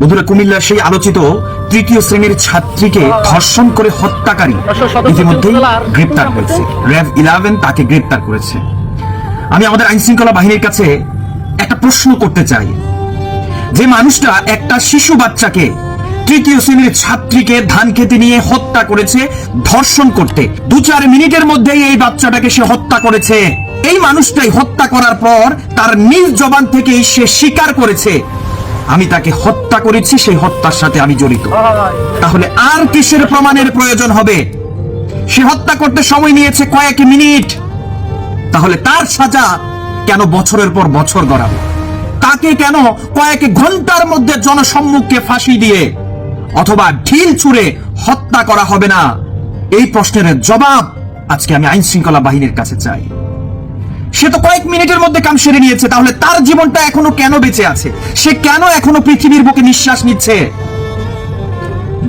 বন্ধুরা কুমিল্লার সেই আলোচিত তৃতীয় শ্রেণির ছাত্রীকে ধর্ষণ করে হত্যাকারী ইতিমধ্যেই গ্রেপ্তার হয়েছে র্যাব ইলেভেন তাকে গ্রেপ্তার করেছে। আমি আমাদের আইন শৃঙ্খলা বাহিনীর কাছে একটা প্রশ্ন করতে চাই। যে মানুষটা একটা শিশু বাচ্চাকে তৃতীয় শ্রেণির ছাত্রীকে ধান খেতে নিয়ে হত্যা করেছে ধর্ষণ করতে। দু চার মিনিটের মধ্যেই এই বাচ্চাটাকে সে হত্যা করেছে। এই মানুষটাই হত্যা করার পর তার নিজ জবান থেকেই সে স্বীকার করেছে। আমি তাকে হত্যা করেছি, সেই হত্যার সাথে আমি জড়িত। তাহলে আর কিসের প্রমাণের প্রয়োজন হবে? সে হত্যা করতে সময় নিয়েছে কয়েক মিনিট। তাহলে তার সাজা কেন বছরের পর বছর গড়াবে? তাকে কেন কয়েক ঘণ্টার মধ্যে জনসম্মুখে ফাঁসি দিয়ে অথবা ঢিল ছুঁড়ে হত্যা করা হবে না? এই প্রশ্নের জবাব আজকে আমি আইন শৃঙ্খলা বাহিনীর কাছে চাই। সে তো কয়েক মিনিটের মধ্যে কাম সেরে নিয়েছে, তাহলে তার জীবনটা এখনও কেন বেঁচে আছে? সে কেন এখনও পৃথিবীর বুকে নিঃশ্বাস নিচ্ছে?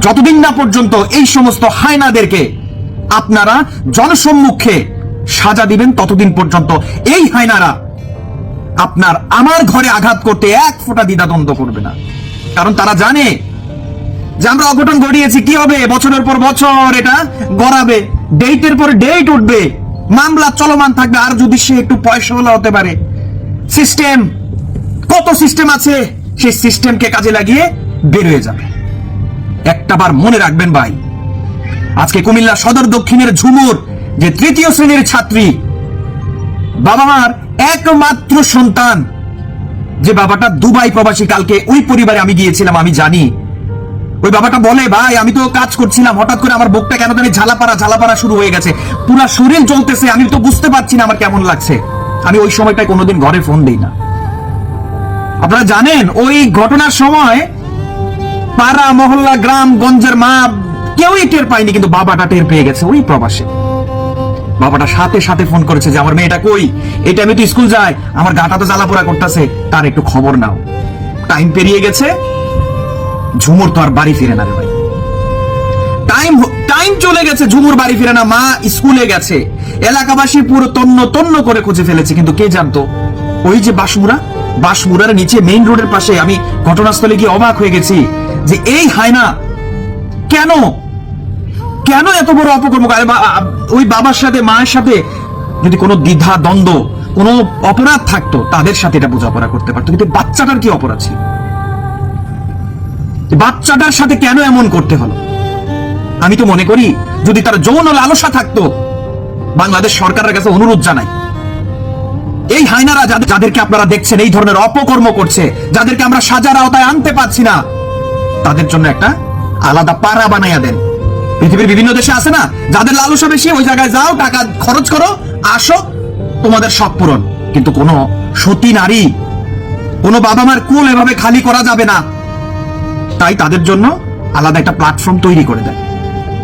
যতদিন না পর্যন্ত এই সমস্ত হায়নাদেরকে আপনারা জনসম্মুখে সাজা দিবেন, ততদিন পর্যন্ত এই হায়নারা আপনার আমার ঘরে আঘাত করতে এক ফোঁটা দ্বিধাদ্বন্দ্ব করবে না। কারণ তারা জানে যে আমরা অঘটন ঘটিয়েছি, কি হবে? বছরের পর বছর এটা গড়াবে, ডেটের পর ডেট উঠবে। মামলা চলমান থাকবে, আর যদি সে একটু পয়সাওয়ালা হতে পারে। সিস্টেম, কত সিস্টেম আছে? সেই সিস্টেমকে কাজে লাগিয়ে বের হয়ে যাবে। একটা বার মনে রাখবেন ভাই, আজকে কুমিল্লা সদর দক্ষিণের ঝুমুর যে তৃতীয় শ্রেণির ছাত্রী বাবা মার একমাত্র সন্তান, যে বাবাটা দুবাই প্রবাসী, কালকে ওই পরিবারে আমি গিয়েছিলাম, আমি জানি। ওই বাবাটা বলে, ভাই, আমি তো কাজ করছিলাম, হঠাৎ করে আমার বুকটা কেন জানি ঝালাপাড়া ঝালাপাড়া শুরু হয়ে গেছে। পুরো শরীর জ্বলতেছে, আমি তো বুঝতে পারছি না আমার কেমন লাগছে। আমি ওই সময়টায় কোনোদিন ঘরে ফোন দিই না। আপনারা জানেন, ওই ঘটনার সময় পাড়া, মহল্লা, গ্রাম, গঞ্জের মা কেউই টের পায়নি, কিন্তু বাবাটা টের পেয়ে গেছে ওই প্রবাসে। বাবাটা সাথে সাথে ফোন করেছে যে, আমার মেয়েটা কই? এটা আমি তো স্কুল যাই, আমার গাটা তো জ্বালাপোড়া করতেছে, তার একটু খবর নাও। টাইম পেরিয়ে গেছে ঝুমুর তো আর বাড়ি ফিরে না রে ভাই। টাইম টাইম চলে গেছে, ঝুমুর বাড়ি ফিরে না, মা স্কুলে গেছে। এলাকাবাসী পুরো তন্ন তন্ন করে খুঁজে ফেলেছে, কিন্তু কে জানতো? ওই যে বাসমুরা বাসমুরার নিচে মেইন রোডের পাশে আমি ঘটনাস্থলে গিয়ে অবাক হয়ে গেছি যে এই হায়না, কেন? কেন এত বড় অপকর্ম ওই বাবার সাথে, মায়ের সাথে যদি কোনো দ্বিধা, দ্বন্দ্ব, কোনো অপরাধ থাকতো, তাদের সাথে এটা বোঝাপড়া করতে পারতো। কিন্তু বাচ্চাটার কি অপরাধ ছিল? বাচ্চাটার সাথে কেন এমন করতে হলো? আমি তো মনে করি, যদি তার যৌন লালসা থাকতো, বাংলাদেশ সরকারের কাছে অনুরোধ জানাই। এই যাদের- যাদেরকে আপনারা দেখছেন, এই ধরনের অপকর্ম করছে, যাদেরকে আমরা সাজার আওতায় আনতে পারছি না, তাদের জন্য একটা আলাদা পাড়া বানাইয়া দেন। পৃথিবীর বিভিন্ন দেশে আছে না, যাদের লালসা বেশি, ওই জায়গায় যাও, টাকা খরচ করো, আসো, তোমাদের শখ পূরণ। কিন্তু কোনো সতী নারী, কোনো বাবা মার কুল এভাবে খালি করা যাবে না। তাই তাদের জন্য আলাদা একটা প্ল্যাটফর্ম তৈরি করে দেন।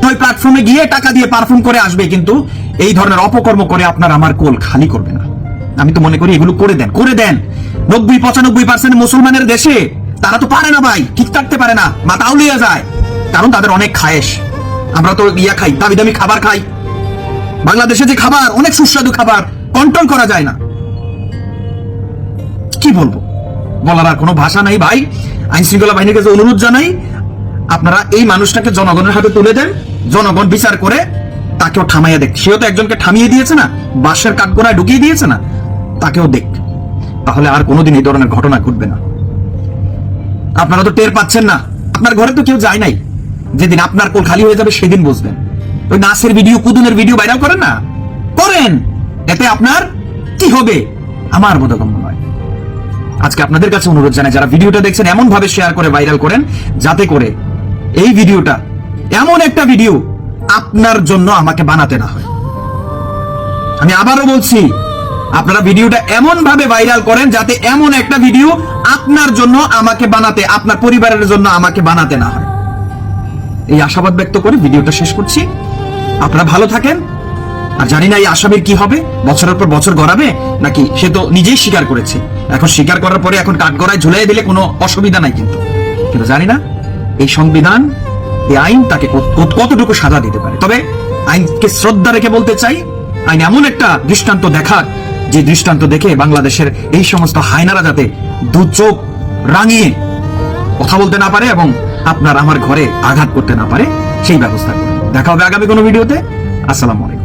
ওই প্ল্যাটফর্মে গিয়ে টাকা দিয়ে পারফর্ম করে আসবে, কিন্তু এই ধরনের অপকর্ম করে আপনার আমার কোল খালি করবে না। আমি তো মনে করি এগুলো করে দেন করে দেন। নব্বই, পঁচানব্বই পার্সেন্ট মুসলমানের দেশে তারা তো পারে না ভাই, ঠিক থাকতে পারে না মাথা উলিয়ে যায়। কারণ তাদের অনেক খায়েশ। আমরা তো ইয়া খাই, দামি দামি খাবার খাই। বাংলাদেশে যে খাবার, অনেক সুস্বাদু খাবার কন্ট্রোল করা যায় না। কি বলব? বলার আর কোনো ভাষা নাই ভাই। আইন শৃঙ্খলা বাহিনীর কাছে অনুরোধ জানাই, আপনারা এই মানুষটাকে জনগণের হাতে তুলে দেন, জনগণ বিচার করে তাকেও থামাইয়া দেখ সেও তো একজনকে থামিয়ে দিয়েছে না, বাঁশের কাঠগোড়ায় ঢুকিয়ে দিয়েছে না, তাকেও দেখ। তাহলে আর কোনোদিন এই ধরনের ঘটনা ঘটবে না। আপনারা তো টের পাচ্ছেন না, আপনার ঘরে তো কেউ যায় নাই। যেদিন আপনার কোল খালি হয়ে যাবে সেদিন বুঝবেন। ওই নাচের ভিডিও, কুদুনের ভিডিও ভাইরাল করেন না? করেন, এতে আপনার কি হবে? আমার বোধগম্য। আজকে আপনাদের কাছে অনুরোধ জানাই, যারা ভিডিওটা দেখছেন এমন ভাবে শেয়ার করে ভাইরাল করেন, যাতে করে এই ভিডিওটা এমন একটা ভিডিও আপনার জন্য আমাকে বানাতে না হয়। আমি আবারও বলছি, আপনারা ভিডিওটা এমন ভাবে ভাইরাল করেন যাতে এমন একটা ভিডিও আপনার জন্য আমাকে বানাতে, আপনার পরিবারের জন্য আমাকে বানাতে না হয়। এই আশাবাদ ব্যক্ত করে ভিডিওটা শেষ করছি। আপনারা ভালো থাকেন। আর জানি না এই আসামির কি হবে? বছরের পর বছর গড়াবে? নাকি সে তো নিজেই স্বীকার করেছে? এখন স্বীকার করার পরে এখন কাঠগড়ায় ঝুলাই দিলে কোনো অসুবিধা নাই কিন্তু। কিন্তু জানি না, এই সংবিধান, এই আইন তাকে কত- কত- কতটুকু সাজা দিতে পারে? তবে আইনকে শ্রদ্ধা রেখে বলতে চাই, আইন এমন একটা দৃষ্টান্ত দেখার, যে দৃষ্টান্ত দেখে বাংলাদেশের এই সমস্ত হায়নারা যাতে দু চোখ রাঙিয়ে কথা বলতে না পারে এবং আপনার আমার ঘরে আঘাত করতে না পারে, সেই ব্যবস্থা দেখা হবে আগামী কোনো ভিডিওতে। আসসালামু আলাইকুম।